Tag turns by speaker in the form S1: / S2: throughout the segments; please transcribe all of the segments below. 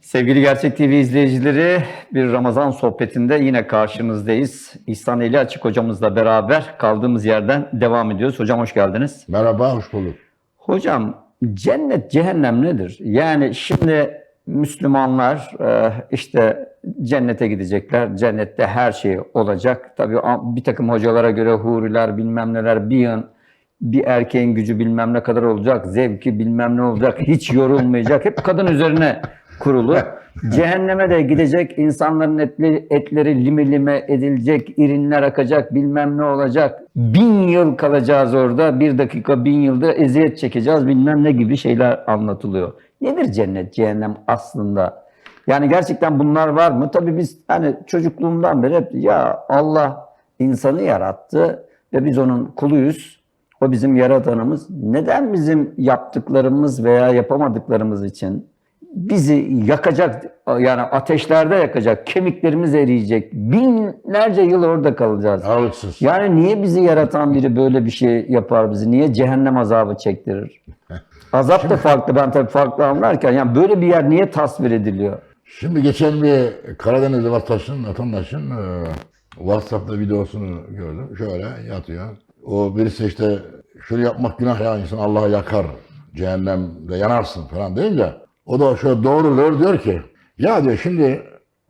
S1: Sevgili Gerçek TV izleyicileri bir Ramazan sohbetinde yine karşınızdayız. İhsan Eli Açık hocamızla beraber kaldığımız yerden devam ediyoruz. Hocam hoş geldiniz.
S2: Merhaba, hoş bulduk.
S1: Hocam cennet cehennem nedir? Yani şimdi Müslümanlar e, işte cennete gidecekler. Cennette her şey olacak. Tabii bir takım hocalara göre huriler bilmem neler bir yan bir erkeğin gücü bilmem ne kadar olacak, zevki bilmem ne olacak, hiç yorulmayacak. Hep kadın üzerine kurulu. Cehenneme de gidecek, insanların etli, etleri lime lime edilecek, irinler akacak, bilmem ne olacak. Bin yıl kalacağız orada, bir dakika bin yılda eziyet çekeceğiz, bilmem ne gibi şeyler anlatılıyor. Nedir cennet, cehennem aslında? Yani gerçekten bunlar var mı? Tabii biz hani çocukluğumdan beri hep ya Allah insanı yarattı ve biz onun kuluyuz. O bizim yaratanımız. Neden bizim yaptıklarımız veya yapamadıklarımız için bizi yakacak, yani ateşlerde yakacak, kemiklerimiz eriyecek, binlerce yıl orada kalacağız.
S2: Ağıtsız.
S1: Yani niye bizi yaratan biri böyle bir şey yapar bizi? Niye cehennem azabı çektirir? Azap da farklı, ben tabii farklı anlarken, yani böyle bir yer niye tasvir ediliyor?
S2: Şimdi geçen bir Karadeniz vatandaşın, vatandaşın e, WhatsApp'ta videosunu gördüm. Şöyle yatıyor. O birisi işte şunu yapmak günah ya insan Allah'a yakar. Cehennemde yanarsın falan deyince o da şöyle doğruluyor diyor ki ya diyor şimdi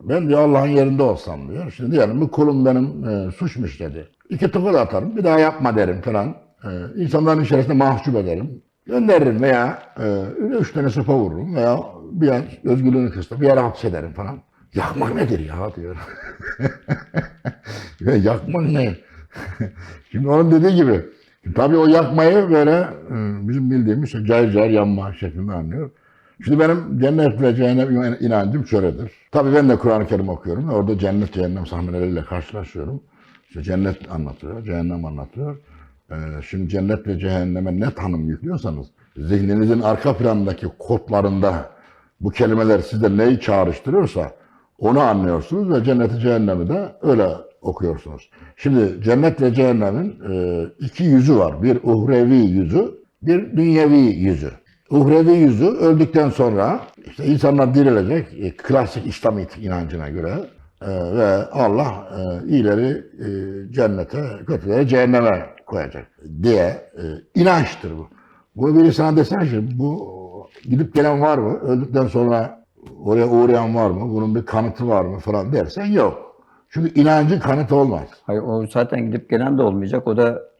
S2: ben diyor Allah'ın yerinde olsam diyor. Şimdi diyelim bu kulum benim e, suçmuş dedi. İki tokat atarım bir daha yapma derim falan. E, insanların içerisinde mahcup ederim. Gönderirim veya e, üç tane sopa vururum veya bir yer özgürlüğünü kısıtlar bir yere hapsederim falan. Yakmak nedir ya diyor. ya yakmak ne? Şimdi onun dediği gibi tabii o yakmayı böyle e, bizim bildiğimiz cayır cayır yanma şeklinde anlıyor. Şimdi benim cennet ve cehennem inancım şöyledir. Tabii ben de Kur'an-ı Kerim okuyorum. Orada cennet cehennem sahneleriyle karşılaşıyorum. İşte cennet anlatıyor, cehennem anlatıyor. Ee, şimdi cennet ve cehenneme ne tanım yüklüyorsanız zihninizin arka planındaki kodlarında bu kelimeler sizde neyi çağrıştırıyorsa onu anlıyorsunuz ve cenneti cehennemi de öyle okuyorsunuz. Şimdi cennet ve cehennemin e, iki yüzü var. Bir uhrevi yüzü, bir dünyevi yüzü. Uhrevi yüzü öldükten sonra işte insanlar dirilecek e, klasik İslam inancına göre e, ve Allah e, iyileri cennete, kötüleri cehenneme koyacak diye inançtır bu. Bu biri sana desene ki bu gidip gelen var mı? Öldükten sonra oraya uğrayan var mı? Bunun bir kanıtı var mı falan dersen yok. Çünkü inancın kanıtı olmaz.
S1: Hayır, o zaten gidip gelen de olmayacak. O da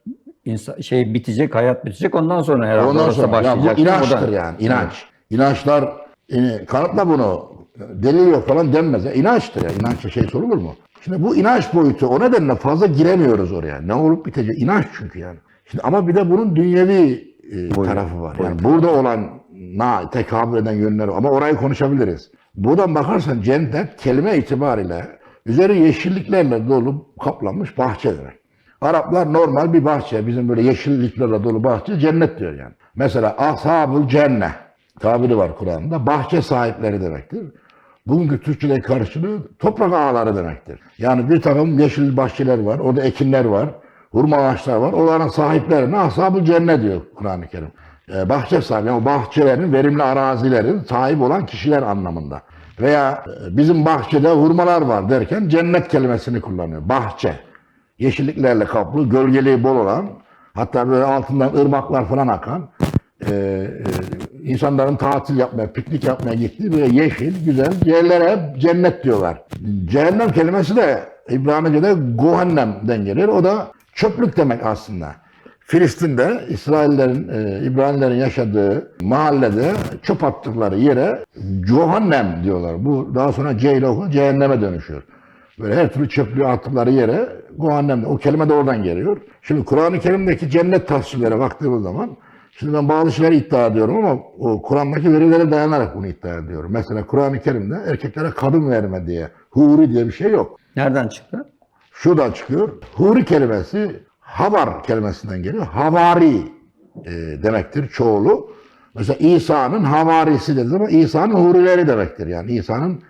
S1: insan, şey bitecek, hayat bitecek. Ondan sonra herhalde
S2: Ondan sonra
S1: başlayacak.
S2: bu inançtır yani. inanç. İnançlar yani kanıtla bunu delil yok falan denmez. Ya. İnançtır ya. İnançla şey sorulur mu? Şimdi bu inanç boyutu o nedenle fazla giremiyoruz oraya. Ne olup bitecek? İnanç çünkü yani. Şimdi ama bir de bunun dünyevi e, tarafı var. Yani burada olan na tekabül eden yönleri ama orayı konuşabiliriz. Buradan bakarsan cennet kelime itibariyle üzeri yeşilliklerle dolu kaplanmış bahçe demek. Araplar normal bir bahçe, bizim böyle yeşilliklerle dolu bahçe cennet diyor yani. Mesela ashabul cennet tabiri var Kur'an'da. Bahçe sahipleri demektir. Bugünkü Türkçe'de karşılığı toprak ağaları demektir. Yani bir takım yeşil bahçeler var, orada ekinler var, hurma ağaçlar var. Onların sahiplerine ashab cennet diyor Kur'an-ı Kerim. Ee, bahçe sahibi, yani bahçelerin, verimli arazilerin sahip olan kişiler anlamında. Veya e, bizim bahçede hurmalar var derken cennet kelimesini kullanıyor. Bahçe yeşilliklerle kaplı, gölgeliği bol olan, hatta böyle altından ırmaklar falan akan, e, e, insanların tatil yapmaya, piknik yapmaya gittiği böyle yeşil, güzel yerlere cennet diyorlar. Cehennem kelimesi de İbranice'de Gohennem'den gelir. O da çöplük demek aslında. Filistin'de İsraillerin, e, İbranilerin yaşadığı mahallede çöp attıkları yere Cehennem diyorlar. Bu daha sonra C ile okunur, cehenneme dönüşüyor. Böyle her türlü çöplüğü attıkları yere Cehennem, o kelime de oradan geliyor. Şimdi Kur'an-ı Kerim'deki cennet tasvirlere baktığımız zaman, şimdi ben bazı şeyleri iddia ediyorum ama o Kur'an'daki verilere dayanarak bunu iddia ediyorum. Mesela Kur'an-ı Kerim'de erkeklere kadın verme diye, huri diye bir şey yok.
S1: Nereden çıktı?
S2: Şuradan çıkıyor. Huri kelimesi havar kelimesinden geliyor. Havari e, demektir çoğulu. Mesela İsa'nın havarisi dediği zaman İsa'nın hurileri demektir. Yani İsa'nın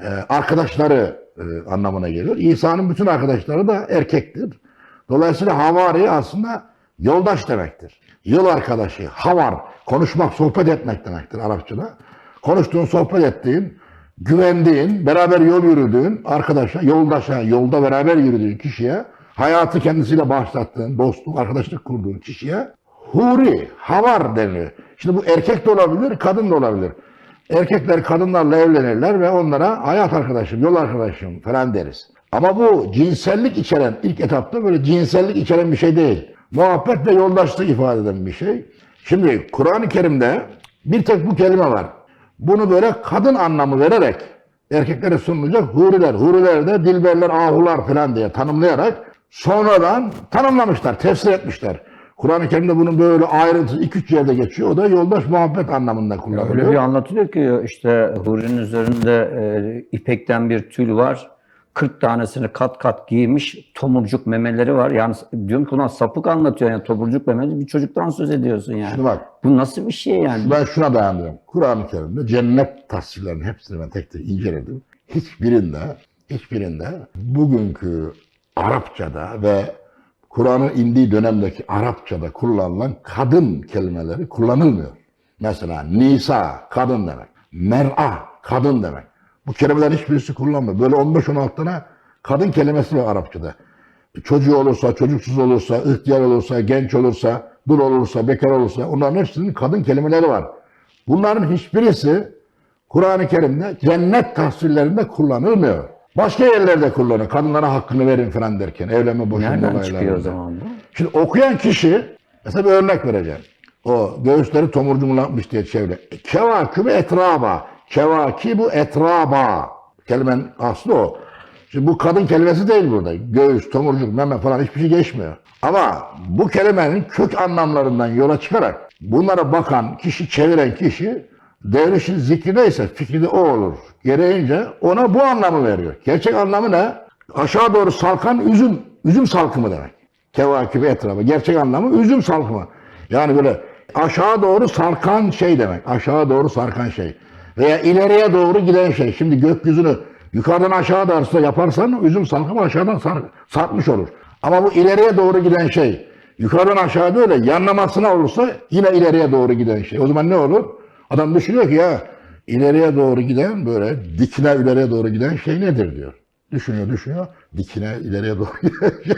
S2: e, arkadaşları e, anlamına geliyor. İsa'nın bütün arkadaşları da erkektir. Dolayısıyla havari aslında yoldaş demektir. Yol arkadaşı, havar, konuşmak, sohbet etmek demektir Arapçada. Konuştuğun, sohbet ettiğin güvendiğin, beraber yol yürüdüğün arkadaşa, yoldaşa, yolda beraber yürüdüğün kişiye, hayatı kendisiyle başlattığın, dostluk, arkadaşlık kurduğun kişiye huri, havar deniliyor. Şimdi bu erkek de olabilir, kadın da olabilir. Erkekler kadınlarla evlenirler ve onlara hayat arkadaşım, yol arkadaşım falan deriz. Ama bu cinsellik içeren, ilk etapta böyle cinsellik içeren bir şey değil. Muhabbet ve yoldaşlık ifade eden bir şey. Şimdi Kur'an-ı Kerim'de bir tek bu kelime var. Bunu böyle kadın anlamı vererek erkeklere sunulacak huriler, huriler de dilberler, ahular falan diye tanımlayarak sonradan tanımlamışlar, tefsir etmişler. Kur'an-ı Kerim'de bunun böyle ayrıntısı 2-3 yerde geçiyor. O da yoldaş muhabbet anlamında kullanılıyor.
S1: Öyle bir anlatılıyor ki işte hurinin üzerinde e, ipekten bir tül var. 40 tanesini kat kat giymiş tomurcuk memeleri var. Yani diyorum ki ulan sapık anlatıyor yani tomurcuk memeleri bir çocuktan söz ediyorsun yani.
S2: Şimdi bak
S1: Bu nasıl bir şey yani?
S2: ben şuna dayanıyorum. Kur'an-ı Kerim'de cennet tasvirlerinin hepsini ben tek tek inceledim. Hiçbirinde, hiçbirinde bugünkü Arapçada ve Kur'an'ın indiği dönemdeki Arapçada kullanılan kadın kelimeleri kullanılmıyor. Mesela Nisa, kadın demek. Mer'a, kadın demek. Bu kelimelerin hiçbirisi kullanmıyor. Böyle 15-16 tane kadın kelimesi var Arapçada. Çocuğu olursa, çocuksuz olursa, ihtiyar olursa, genç olursa, dul olursa, bekar olursa onların hepsinin kadın kelimeleri var. Bunların hiçbirisi Kur'an-ı Kerim'de cennet tasvirlerinde kullanılmıyor. Başka yerlerde kullanıyor. Kadınlara hakkını verin falan derken evlenme boşanma
S1: Nereden
S2: olaylarında.
S1: çıkıyor o zaman bu?
S2: Şimdi okuyan kişi, mesela bir örnek vereceğim. O göğüsleri tomurcumlanmış diye çevre. Kevakübü etraba. Kevakibu etraba. Kelimenin aslı o. Şimdi bu kadın kelimesi değil burada. Göğüs, tomurcuk, meme falan hiçbir şey geçmiyor. Ama bu kelimenin kök anlamlarından yola çıkarak bunlara bakan kişi, çeviren kişi devrişin zikri neyse fikri o olur. Gereğince ona bu anlamı veriyor. Gerçek anlamı ne? Aşağı doğru salkan üzüm, üzüm salkımı demek. Kevakibi etrafı. Gerçek anlamı üzüm salkımı. Yani böyle aşağı doğru sarkan şey demek. Aşağı doğru sarkan şey. Veya ileriye doğru giden şey. Şimdi gökyüzünü yukarıdan aşağı doğru yaparsan üzüm salkımı aşağıdan sar, sarkmış olur. Ama bu ileriye doğru giden şey yukarıdan aşağı böyle yanlamasına olursa yine ileriye doğru giden şey. O zaman ne olur? Adam düşünüyor ki ya ileriye doğru giden böyle dikine ileriye doğru giden şey nedir diyor. Düşünüyor düşünüyor dikine ileriye doğru giden şey.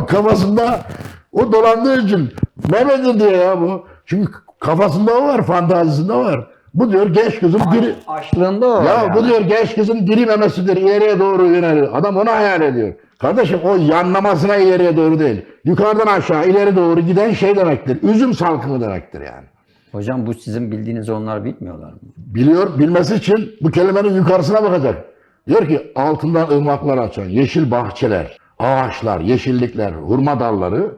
S2: Kafasında o dolandığı için Mehmet'in diyor ya bu. Çünkü kafasında o var, fantazisinde var. Bu diyor genç kızın diri...
S1: Açlığında o.
S2: Ya
S1: yani.
S2: bu diyor genç kızın diri memesidir, ileriye doğru yönelir. Adam onu hayal ediyor. Kardeşim o yanlamasına ileriye doğru değil. Yukarıdan aşağı ileri doğru giden şey demektir. Üzüm salkımı demektir yani.
S1: Hocam bu sizin bildiğinizi onlar bilmiyorlar mı?
S2: Biliyor, bilmesi için bu kelimenin yukarısına bakacak. Diyor ki altından ırmaklar açan, yeşil bahçeler, ağaçlar, yeşillikler, hurma dalları,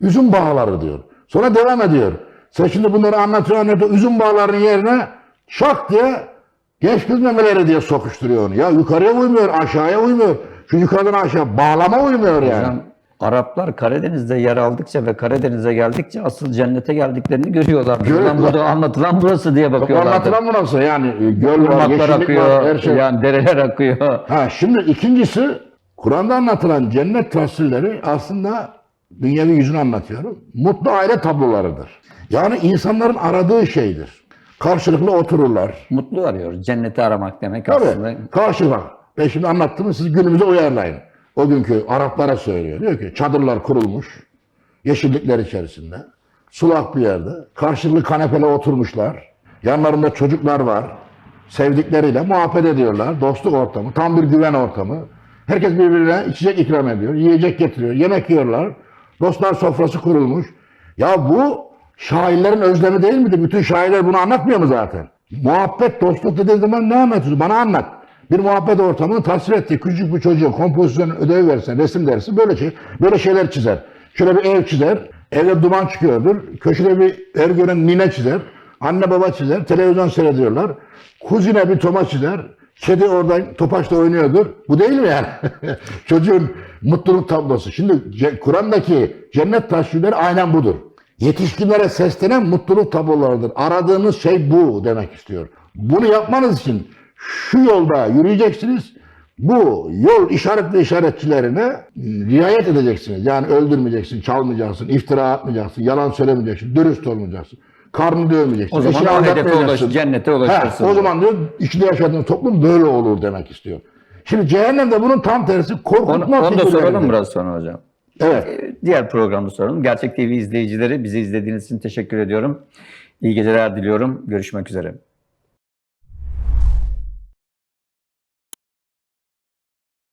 S2: üzüm bağları diyor. Sonra devam ediyor. Sen şimdi bunları anlatıyor anlatıyor. Üzüm bağlarının yerine şak diye genç kız memeleri diye sokuşturuyor onu. Ya yukarıya uymuyor, aşağıya uymuyor. Şu yukarıdan aşağı bağlama uymuyor yani.
S1: Hocam Araplar Karadeniz'de yer aldıkça ve Karadeniz'e geldikçe asıl cennete geldiklerini görüyorlar. Buradan burada anlatılan burası diye bakıyorlar.
S2: Anlatılan bu nasıl? Yani e, göl var, yeşillik
S1: akıyor,
S2: var, her şey.
S1: yani dereler akıyor.
S2: Ha, şimdi ikincisi Kur'an'da anlatılan cennet tasvirleri aslında dünyevi yüzünü anlatıyorum. Mutlu aile tablolarıdır. Yani insanların aradığı şeydir. Karşılıklı otururlar.
S1: Mutlu arıyor. Cenneti aramak demek
S2: Tabii.
S1: aslında.
S2: Karşılık. Ben şimdi anlattığımı siz günümüze uyarlayın. O günkü Araplara söylüyor. Diyor ki çadırlar kurulmuş. Yeşillikler içerisinde. Sulak bir yerde. Karşılıklı kanepele oturmuşlar. Yanlarında çocuklar var. Sevdikleriyle muhabbet ediyorlar. Dostluk ortamı. Tam bir güven ortamı. Herkes birbirine içecek ikram ediyor. Yiyecek getiriyor. Yemek yiyorlar. Dostlar sofrası kurulmuş. Ya bu şairlerin özlemi değil midir? Bütün şairler bunu anlatmıyor mu zaten? Muhabbet, dostluk dediği zaman ne anlatıyorsun? Bana anlat. Bir muhabbet ortamını tasvir etti. Küçük bir çocuğa kompozisyon ödevi versen, resim dersi böyle şey, böyle şeyler çizer. Şöyle bir ev çizer. Evde duman çıkıyordur. Köşede bir er gören nine çizer. Anne baba çizer. Televizyon seyrediyorlar. Kuzine bir toma çizer. Kedi oradan topaçla oynuyordur. Bu değil mi yani? Çocuğun mutluluk tablosu. Şimdi Kur'an'daki cennet tasvirleri aynen budur. Yetişkinlere seslenen mutluluk tablolarıdır. Aradığınız şey bu demek istiyor. Bunu yapmanız için şu yolda yürüyeceksiniz. Bu yol işaretli işaretçilerine riayet edeceksiniz. Yani öldürmeyeceksin, çalmayacaksın, iftira atmayacaksın, yalan söylemeyeceksin, dürüst olmayacaksın. Karnını dövmeyeceksin.
S1: O zaman o hedefe ulaş, cennete ulaşırsın.
S2: O zaman diyor, içinde yaşadığın toplum böyle olur demek istiyor. Şimdi cehennemde bunun tam tersi
S1: korkutmak.
S2: Onu,
S1: onu da soralım biraz sonra hocam.
S2: Evet.
S1: Ee, diğer programda soralım. Gerçek TV izleyicileri bizi izlediğiniz için teşekkür ediyorum. İyi geceler diliyorum. Görüşmek üzere.